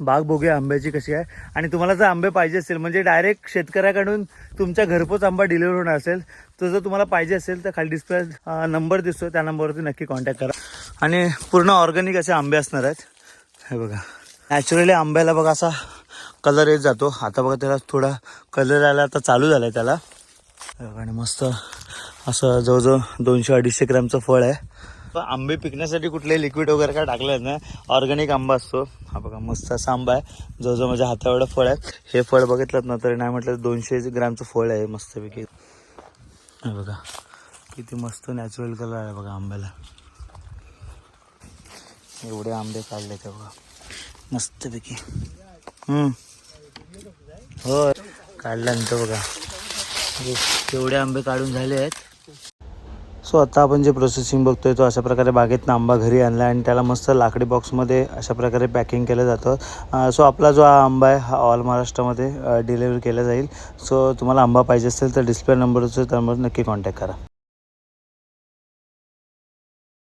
बाग बघूया आंब्याची कशी आहे. आणि तुम्हाला जर आंबे पाहिजे असेल म्हणजे डायरेक्ट शेतकऱ्याकडून तुमच्या घरपोच आंबा डिलिव्हर होणार असेल तर जर तुम्हाला पाहिजे असेल तर खाली डिस्प्ले नंबर दिसतो त्या नंबरवरती नक्की कॉन्टॅक्ट करा. आणि पूर्ण ऑर्गॅनिक असे आंबे असणार आहेत. हे बघा. नॅचरली आंब्याला बघा असा कलर येत जातो. आता बघा त्याला थोडा कलर आला आता चालू झाला आहे त्याला आणि मस्त असं जवळजवळ दोनशे अडीचशे ग्रॅमचं फळ आहे. आंबे पिकण्यासाठी कुठले लिक्विड वगैरे काय टाकलं ना ऑर्गॅनिक आंबा असतो. हा बघा मस्त असा आंबा आहे. जो जो माझ्या हातावडं फळ आहे. हे फळ बघितलं ना तरी नाही म्हटलं दोनशे ग्रॅमचं फळ आहे मस्तपैकी. हे बघा किती मस्त नॅचरल कलर आहे बघा आंब्याला. एवढे आंबे काढले ते बघा. मस्तपैकी. हो होय. काढल्यानंतर बघा. एवढे तेवढे आंबे काढून झाले आहेत. सो आता आपण जे प्रोसेसिंग बघतोय तो अशा प्रकारे बागेतनं आंबा घरी आणला आणि त्याला मस्त लाकडी बॉक्समध्ये अशा प्रकारे पॅकिंग केलं जातं. सो आपला जो हा आंबा आहे हा ऑल महाराष्ट्रामध्ये डिलिव्हर केला जाईल. सो तुम्हाला आंबा पाहिजे असेल तर डिस्प्ले नंबरचं त्यावर नक्की कॉन्टॅक्ट करा.